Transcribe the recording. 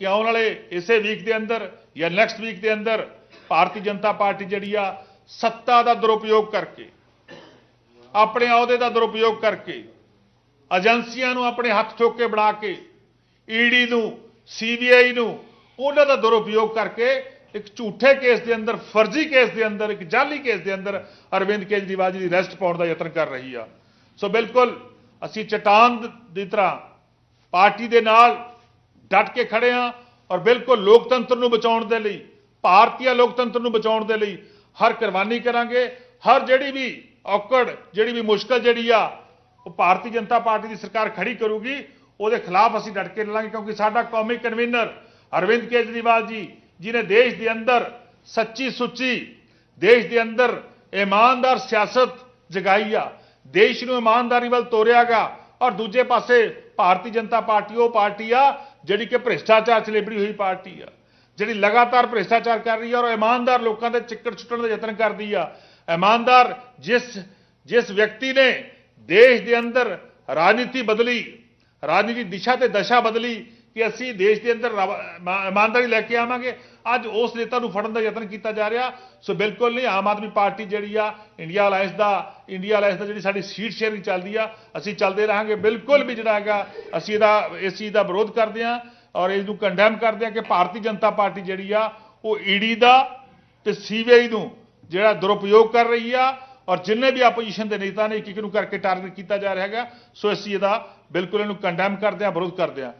ਕਿ ਆਉਣ ਵਾਲੇ ਇਸੇ ਵੀਕ ਦੇ ਅੰਦਰ ਜਾਂ ਨੈਕਸਟ ਵੀਕ ਦੇ ਅੰਦਰ ਭਾਰਤੀ ਜਨਤਾ ਪਾਰਟੀ ਜਿਹੜੀ ਆ, ਸੱਤਾ ਦਾ ਦੁਰਉਪਯੋਗ ਕਰਕੇ, ਆਪਣੇ ਅਹੁਦੇ ਦਾ ਦੁਰਉਪਯੋਗ ਕਰਕੇ, ਏਜੰਸੀਆਂ ਨੂੰ ਆਪਣੇ ਹੱਥ ਚੁੱਕ ਬਣਾ ਕੇ ਈਡੀ ਨੂੰ ਸੀਬੀਆਈ ਨੂੰ, ਉਹਨਾਂ ਦਾ ਦੁਰਉਪਯੋਗ ਕਰਕੇ ਇੱਕ ਝੂਠੇ ਕੇਸ ਦੇ ਅੰਦਰ, ਫਰਜ਼ੀ ਕੇਸ ਦੇ ਅੰਦਰ, ਇੱਕ ਜਾਲੀ ਕੇਸ ਦੇ ਅੰਦਰ ਅਰਵਿੰਦ ਕੇਜਰੀਵਾਲ ਜੀ ਦੀ ਰੈਸਟ ਪਾਉਣ ਦਾ ਯਤਨ ਕਰ ਰਹੀ ਆ। ਸੋ ਬਿਲਕੁਲ, ਅਸੀਂ ਚਟਾਨ ਦੀ ਤਰ੍ਹਾਂ ਪਾਰਟੀ ਦੇ ਨਾਲ ਡਟ ਕੇ ਖੜੇ ਆ ਔਰ ਬਿਲਕੁਲ ਲੋਕਤੰਤਰ ਨੂੰ ਬਚਾਉਣ ਦੇ ਲਈ ਭਾਰਤੀ ਲੋਕਤੰਤਰ ਨੂੰ ਬਚਾਉਣ ਦੇ ਲਈ ਹਰ ਕੁਰਬਾਨੀ ਕਰਾਂਗੇ। ਹਰ ਜਿਹੜੀ ਵੀ ਔਕੜ, ਜਿਹੜੀ ਵੀ ਮੁਸ਼ਕਲ ਜਿਹੜੀ ਆ, ਉਹ ਭਾਰਤੀ ਜਨਤਾ ਪਾਰਟੀ ਦੀ ਸਰਕਾਰ ਖੜੀ ਕਰੂਗੀ। ਉਹਦੇ ਖਿਲਾਫ ਅਸੀਂ ਡਟ ਕੇ ਲੜਾਂਗੇ ਕਿਉਂਕਿ ਸਾਡਾ ਕੌਮੀ ਕਨਵੀਨਰ ਅਰਵਿੰਦ ਕੇਜਰੀਵਾਲ ਜੀ ਜਿਨੇ ਦੇਸ਼ ਦੇ ਅੰਦਰ ਸੱਚੀ ਸੁੱਚੀ, ਦੇਸ਼ ਦੇ ਅੰਦਰ ਇਮਾਨਦਾਰ ਸਿਆਸਤ ਜਗਾਈ ਆ, ਦੇਸ਼ ਨੂੰ ਇਮਾਨਦਾਰੀ ਵੱਲ ਤੋਰਿਆਗਾ ਔਰ ਦੂਜੇ ਪਾਸੇ ਭਾਰਤੀ ਜਨਤਾ ਪਾਰਟੀ, ਉਹ ਪਾਰਟੀ ਆ ਜਿਹੜੀ ਕਿ ਭ੍ਰਿਸ਼ਟਾਚਾਰ ਚ ਲਿਬੜੀ ਹੋਈ ਪਾਰਟੀ ਆ, ਜਿਹੜੀ ਲਗਾਤਾਰ ਭ੍ਰਿਸ਼ਟਾਚਾਰ ਕਰ ਰਹੀ ਆ ਔਰ ਇਮਾਨਦਾਰ ਲੋਕਾਂ ਦੇ ਚਿੱਕੜ ਛੁੱਟਣ ਦਾ ਯਤਨ ਕਰਦੀ ਆ। ਇਮਾਨਦਾਰ ਜਿਸ ਜਿਸ ਵਿਅਕਤੀ ਨੇ ਦੇਸ਼ ਦੇ ਅੰਦਰ ਰਾਜਨੀਤੀ ਬਦਲੀ, ਰਾਜਨੀਤੀ ਦਿਸ਼ਾ ਤੇ ਦਸ਼ਾ ਬਦਲੀ ਕਿ ਅਸੀਂ ਦੇਸ਼ ਦੇ ਅੰਦਰ ਰਵਾ- ਇਮਾ- ਇਮਾਨਦਾਰੀ ਲੈ ਕੇ ਆਵਾਂਗੇ। ਅੱਜ ਉਸ ਨੇਤਾ ਨੂੰ ਫੜਨ ਦਾ ਯਤਨ ਕੀਤਾ ਜਾ ਰਿਹਾ। ਸੋ ਬਿਲਕੁਲ ਨਹੀਂ, ਆਮ ਆਦਮੀ ਪਾਰਟੀ ਜਿਹੜੀ ਆ, ਇੰਡੀਆ ਅਲਾਈਅੰਸ ਦਾ ਇੰਡੀਆ ਅਲਾਈਅੰਸ ਦਾ ਜਿਹੜੀ ਸਾਡੀ ਸੀਟ ਸ਼ੇਅਰਿੰਗ ਚੱਲਦੀ ਆ, ਅਸੀਂ ਚੱਲਦੇ ਰਹਾਂਗੇ। ਬਿਲਕੁਲ ਵੀ ਜਿਹੜਾ ਹੈਗਾ, ਅਸੀਂ ਇਹਦਾ ਇਸ ਚੀਜ਼ ਦਾ ਵਿਰੋਧ ਕਰਦੇ ਆ ਔਰ ਇਸ ਨੂੰ ਕੰਡੈਮ ਕਰਦੇ ਆ ਕਿ ਭਾਰਤੀ ਜਨਤਾ ਪਾਰਟੀ ਜਿਹੜੀ ਆ, ਉਹ ਈਡੀ ਦਾ ਤੇ ਸੀਬੀਆਈ ਨੂੰ ਜਿਹੜਾ ਦੁਰਉਪਯੋਗ ਕਰ ਰਹੀ ਆ ਔਰ ਜਿੰਨੇ ਵੀ ਆਪੋਜੀਸ਼ਨ ਦੇ ਨੇਤਾ ਨੇ ਇੱਕ ਇੱਕ ਨੂੰ ਕਰਕੇ ਟਾਰਗੇਟ ਕੀਤਾ ਜਾ ਰਿਹਾ ਹੈਗਾ, ਸੋ ਅਸੀਂ ਇਹਦਾ ਬਿਲਕੁਲ ਇਹਨੂੰ ਕੰਡੈਮ ਕਰਦੇ ਆ, ਵਿਰੋਧ ਕਰਦੇ ਆ।